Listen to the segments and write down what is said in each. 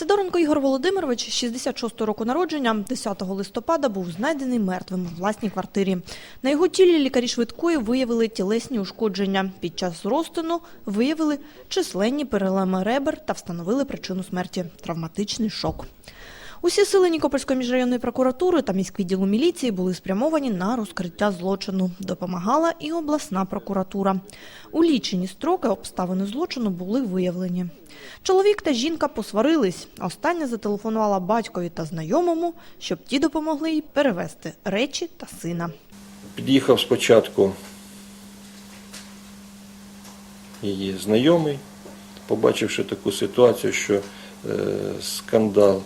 Сидоренко Ігор Володимирович, 66 року народження, 10 листопада був знайдений мертвим у власній квартирі. На його тілі лікарі швидкої виявили тілесні ушкодження. Під час розтину виявили численні перелами ребер та встановили причину смерті – травматичний шок. Усі сили Нікопольської міжрайонної прокуратури та міськвідділу міліції були спрямовані на розкриття злочину. Допомагала і обласна прокуратура. У лічені строки обставини злочину були виявлені. Чоловік та жінка посварились. Остання зателефонувала батькові та знайомому, щоб ті допомогли їй перевезти речі та сина. Під'їхав спочатку її знайомий, побачивши таку ситуацію, що е, скандал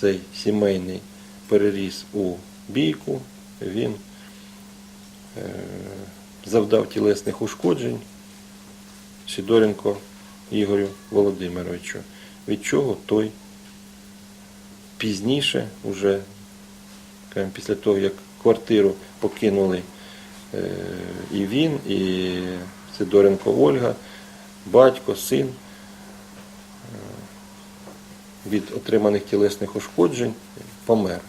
цей сімейний переріс у бійку, він е, завдав тілесних ушкоджень Сідоренко Ігорю Володимировичу, від чого той пізніше, уже після того, як квартиру покинули е, і він, і Сидоренко Ольга, батько, син, від отриманих тілесних ушкоджень помер.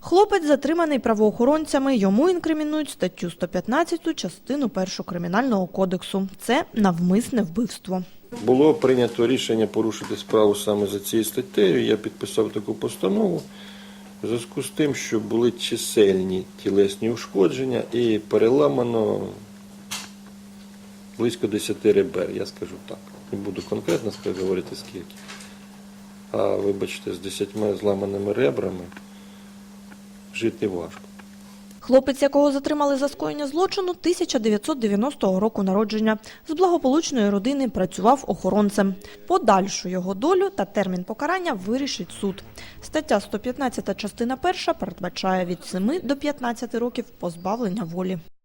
Хлопець затриманий правоохоронцями. Йому інкримінують статтю 115 частину 1 Кримінального кодексу. Це навмисне вбивство. Було прийнято рішення порушити справу саме за цією статтею. Я підписав таку постанову в зв'язку з тим, що були чисельні тілесні ушкодження і переламано близько 10 ребер, я скажу так. Не буду конкретно говорити скільки. А вибачте, з 10 зламаними ребрами жити важко. Хлопець, якого затримали за скоєння злочину, 1990 року народження. З благополучної родини працював охоронцем. Подальшу його долю та термін покарання вирішить суд. Стаття 115 частина 1 передбачає від 7 до 15 років позбавлення волі.